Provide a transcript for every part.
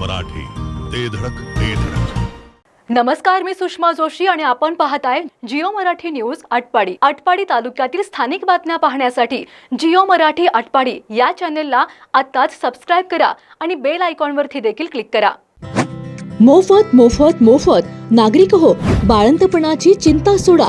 मराठी. ते धडक ते धडक. नमस्कार मी सुषमा जोशी आणि आपण पाहताय जिओ मराठी न्यूज आटपाडी. आटपाडी तालुक्यातील स्थानिक बातम्या पाहण्यासाठी जिओ मराठी आटपाडी या चॅनेलला आत्ताच सबस्क्राईब करा आणि बेल आयकॉनवरती देखील क्लिक करा. मोफत मोफत मोफत. नागरिक हो बाळंतपणाची चिंता सोडा.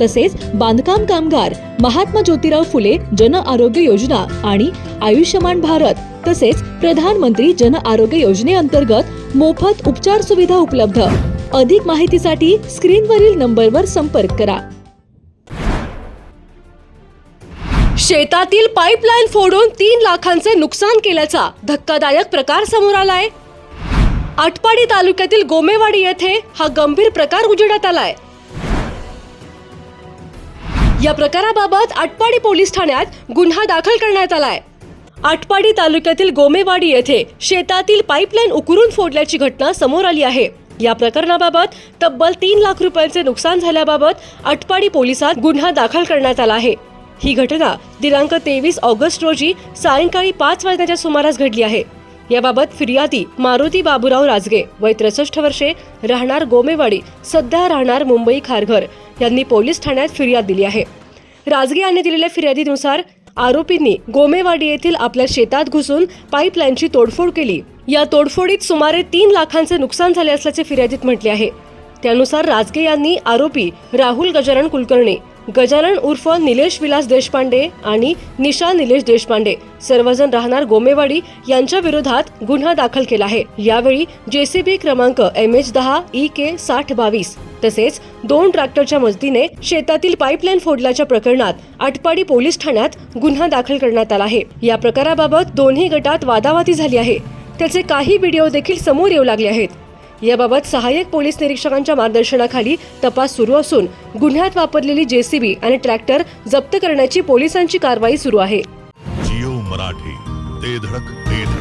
तसेच बांधकाम कामगार महात्मा ज्योतिराव फुले जन आरोग्य योजना आणि आयुष्यमान भारत तसेच प्रधानमंत्री जन आरोग्य योजनेअंतर्गत मोफत उपचार सुविधा उपलब्ध. अधिक माहितीसाठी स्क्रीनवरील नंबरवर संपर्क करा. शेतातील पाईपलाईन फोडून तीन लाखांचे नुकसान केल्याचा धक्कादायक प्रकार समोर आलाय. आटपाडी तालुक्यातील गोमेवाडी येथे हा गंभीर प्रकार उजेडात आलाय. या प्रकाराबाबत आटपाडी पोलीस ठाण्यात गुन्हा दाखल करण्यात आलाय. आटपाडी तालुक्यातील गोमेवाडी येथे शेतातील पाईपलाईन उकरून फोडल्याची घटना समोर आली आहे. या प्रकरणाबाबत तब्बल तीन लाख रुपयांचे नुकसान झाल्याबाबत आटपाडी पोलिसात गुन्हा दाखल करण्यात आला आहे. ही घटना दिनांक तेवीस ऑगस्ट रोजी सायंकाळी पाच वाजण्याच्या सुमारास घडली आहे. याबाबत फिर्यादी मारुती बाबूराव राजगे वय त्रेसष्ट वर्षे राहणार गोमेवाडी सध्या राहणार मुंबई खारघर. यांनी पोलीस ठाण्यात फिर्याद दिली आहे. राजगे यांनी दिलेल्या फिर्यादीनुसार आरोपींनी गोमेवाडी येथील आपल्या शेतात घुसून पाईपलाईनची तोडफोड केली. या तोडफोडीत सुमारे तीन लाखांचे नुकसान झाले असल्याचे फिर्यादीत म्हटले आहे. त्यानुसार राजगे यांनी आरोपी राहुल गजानन कुलकर्णी गजानन उर्फ निलेश विलास देशपांडे आणि निशा निलेश देशपांडे सर्वजण राहणार गोमेवाडी यांच्या विरोधात गुन्हा दाखल केला आहे. यावेळी जेसीबी क्रमांक एम एच दहा ई के साठ बावीस तसेच दोन ट्रॅक्टरच्या मदतीने शेतातील पाईपलाईन फोडल्याच्या प्रकरणात आटपाडी पोलीस ठाण्यात गुन्हा दाखल करण्यात आला आहे. या प्रकाराबाबत दोन्ही गटात वादावादी झाली आहे. त्याचे काही व्हिडिओ देखील समोर येऊ लागले आहेत. याबाबत सहाय्यक पोलीस निरीक्षकांच्या मार्गदर्शनाखाली तपास सुरू असून गुन्ह्यात वापरलेली जेसीबी आणि ट्रॅक्टर जप्त करण्याची पोलिसांची कारवाई सुरू आहे. जिओ मराठी ते धडक ते धडक.